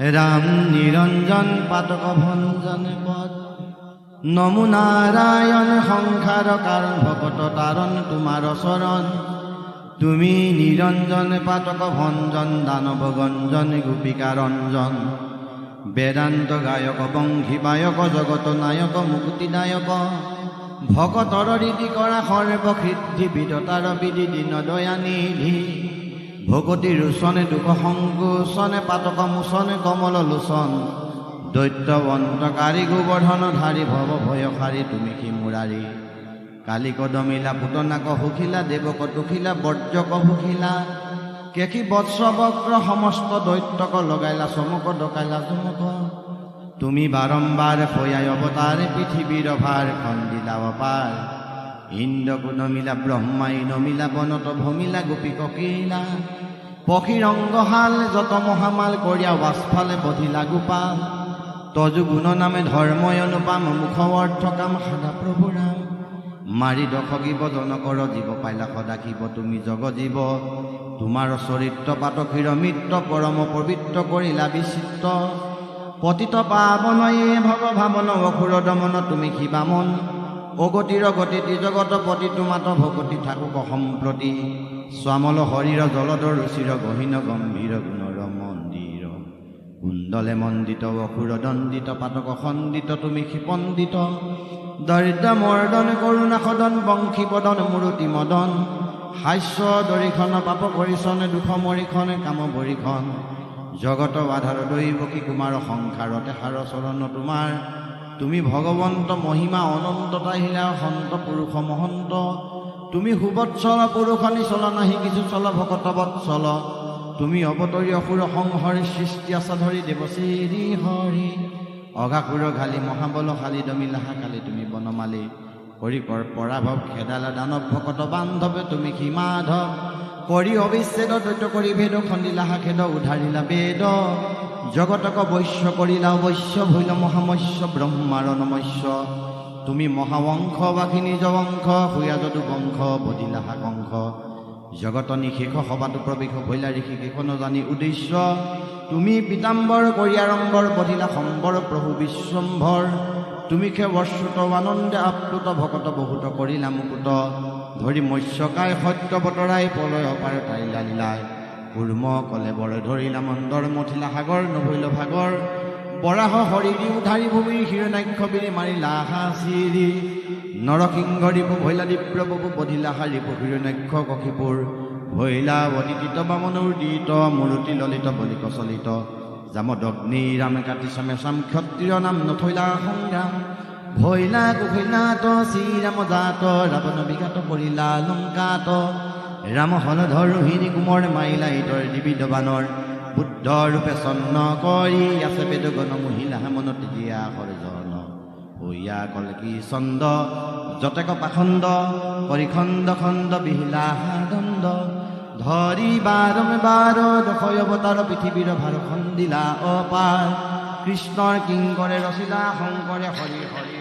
রাম নিরঞ্জন পাতক ভঞ্জন পদ। নমো নারায়ণ সংসার কারণ ভকত তারণ তোমার শরণ। তুমি নিরঞ্জন পাতক ভঞ্জন, দানব গঞ্জন, গোপিকা রঞ্জন। বেদান্ত গায়ক, বংশী বায়ক, জগত নায়ক মুক্তিদায়ক ভকতৰ ৰীতি কৰা সৰ্বসিদ্ধি বিদতাৰ বিধি, দীন দয়ানিধি। ভকতি ৰোচনে দুখ সংকোচনে পাতক মোচনে কমল লোচন দৈত্যবন্তকাৰী গোবৰ্ধন ধাৰী ভৱ ভয়সাৰী তুমি সি মুৰাৰী? কালি কদমিলা পুতনাক সুখিলা দেৱক দুখিলা বৰ্জক সুখিলা। কেশী বৎস বক্ৰ সমস্ত দৈত্যক লগাইলা চমক ডকাইলা চমক। তুমি বাৰম্বাৰ সয়াই অৱতাৰ পৃথিৱীৰ ভাৰ খন্দিলা অপাৰ। ইন্দ্ৰকো নমিলা ব্ৰহ্মাই নমিলা বনত ভমিলা গোপী ককিলা পক্ষী ৰংগহাল যত মহামাল কৰিয়া বাছফালে বধিলা গোপাল তজু গুণ নামে ধৰ্মই অনুপাম মুখ অৰ্থ কাম সাদা প্ৰভু ৰাম মাৰি দশকিব জনকৰ জীৱ পাইলা সদাকিব তুমি জগ জীৱ তোমাৰ চৰিত্ৰ পাতকীৰ মিত্ৰ পৰম পবিত্ৰ কৰিলা বিচিত্ৰ। পতিত পাৱনয়ে ভৱ ভাৱন অসুৰ দমন তুমি শিৱামন অগতিৰ গতি জগত পতি তোমাত ভকতি থাকুক সম্প্ৰতি শ্যামল শৰীৰ জলদৰ ৰুচিৰ গহীন গম্ভীৰ গুণৰ মন্দিৰ। কুণ্ডলে মণ্ডিত অসুৰ দণ্ডিত পাতক খণ্ডিত তুমি ক্ষিপণ্ডিত। দৰিদ্ৰ মৰ্দন কৰোণা সদন বংশী পদন মূৰতি মদন। হাস্য দৰিখন পাপ কৰিছন দুখ মৰিখন কাম বৰিখন। জগত আধাৰ দৈৱকী কুমাৰ সংসাৰতে সাৰ চৰণ তোমাৰ। তুমি ভগৱন্ত মহিমা অনন্ততা হিলা সন্ত পুৰুষ মহন্ত। তুমি সুবৎসল পুৰুষ নিচল নাহি কিছু চল ভকত বৎসল। তুমি অৱতৰী অসুৰ সংহৰি সৃষ্টি আছা ধৰি দেৱশ্ৰী হৰি। অঘাসুৰ ঘালি মহাবল শালি দমিলা কালি তুমি বনমালি। হৰিকৰ পৰাভৱ খেদালা দানৱ ভকত বান্ধৱে তুমি সী মাধৱ কৰি অবিচ্ছেদ দৈত্য কৰি ভেদ খন্দিলা খেদ উধাৰিলা বেদ। জগতক বৈশ্য কৰিলা বৈশ্য ভৈল মহামস্য ব্ৰহ্মাৰ নমস্য। তুমি মহাবংশ বাঘিনী জবংশ সুয়া যদু বংশ বদিলা কংস জগত নিশেষ সবাতো প্ৰৱেশ ভৈলা ঋষি কেখন জানি উদ্দেশ্য। তুমি পীতাম্বৰ কৰি আড়ম্বৰ বধিলা সম্বৰ প্ৰভু বিশ্বম্ভৰ। তুমি সেৱশ্ৰুত আনন্দে আপ্লুত ভকত বহুত কৰিলা মুকুত ধৰি মৎস্যকাই সত্য বতৰাই পলয় অপাৰ তাৰিলা লীলাই কুৰ্ম কলে বৰ ধৰিলা মন্দৰ মথিলা সাগৰ নভৈল ভাগৰ। বৰাহ হৰি দি উধাৰি ভূমিৰ হিৰণাক্ষ বিৰি মাৰিলা হাঁচিৰি। নৰসিংহ ৰিপু ভৈলা দীপ্ৰ বপু বধিলা হাৰিপু হিৰণাক্ষ কক্ষিপুৰ ভৈলা বদিত বামনুৰ দিত মূৰতি ললিত বলিক চলিত জামদগ্নি ৰামে কাটি চামে চাম ক্ষত্ৰিয় নাম নথৈলা সংগ্ৰাম। ভৈলা কুভিনাত শ্ৰীৰাম জাত ৰাৱণ বিঘাত কৰিলা লংকাত ৰাম হলধৰ ৰোহিণী কুমৰ ইতৰ দিবিদ বানৰ। বুদ্ধ ৰূপে চন্ন কৰি আছে বেদগণ মহিলা মনত দিয়া সৰজন হৈয়া কলকি চন্দ যতেক পাখণ্ড পৰিখণ্ড খণ্ড বিহিলা দণ্ড ধৰি বাৰম বাৰ দশয় অৱতাৰ পৃথিৱীৰ ভাৰ খন্দিলা অপাৰ। কৃষ্ণৰ কিংকৰে ৰচিলা শংকৰে হৰি হৰি